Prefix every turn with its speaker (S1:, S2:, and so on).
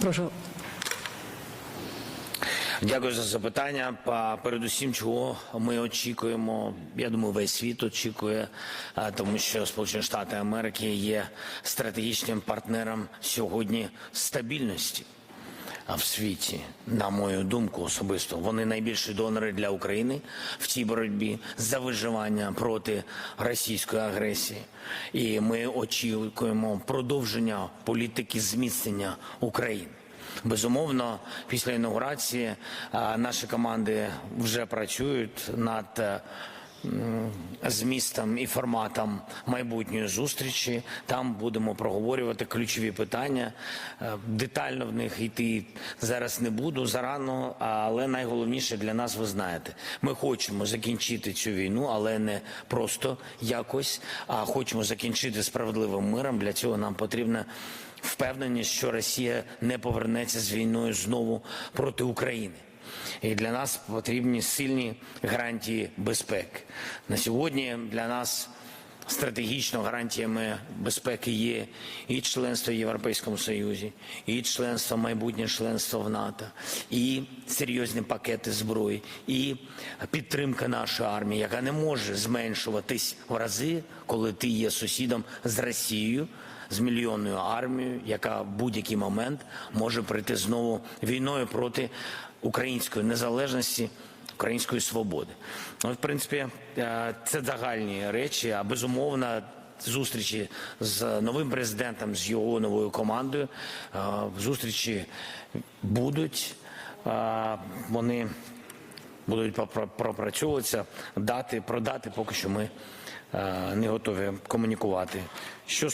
S1: Прошу.
S2: Дякую за запитання. Передусім, чого ми очікуємо. Я думаю, весь світ очікує, тому що Сполучені Штати Америки є стратегічним партнером сьогодні стабільності. В світі, на мою думку, особисто вони найбільші донори для України в цій боротьбі за виживання проти російської агресії. І ми очікуємо продовження політики зміцнення України. Безумовно, після інаугурації наші команди вже працюють над е, змістом і форматом майбутньої зустрічі. Там будемо проговорювати ключові питання. Е, Детально в них йти зараз не буду зарано, але найголовніше для нас, ви знаєте, ми хочемо закінчити цю війну, але не просто якось, а хочемо закінчити справедливим миром. Для цього нам потрібна впевненість, що Росія не повернеться з війною знову проти України. І для нас потрібні сильні гарантії безпеки. На сьогодні для нас стратегічно гарантіями безпеки є і членство в Європейському Союзі, і членство, майбутнє членство в НАТО, і серйозні пакети зброї, і підтримка нашої армії, яка не може зменшуватись в рази, коли ти є сусідом з Росією з мільйонною армією, яка в будь-який момент може прийти знову війною проти української незалежності, української свободи. Ну, в принципі, е, це загальні речі, а безумовно. Зустрічі з новим президентом, з його новою командою. е, Зустрічі будуть. Е, Вони будуть пропрацьовуватися. Дати, продати поки що ми не готові комунікувати. Що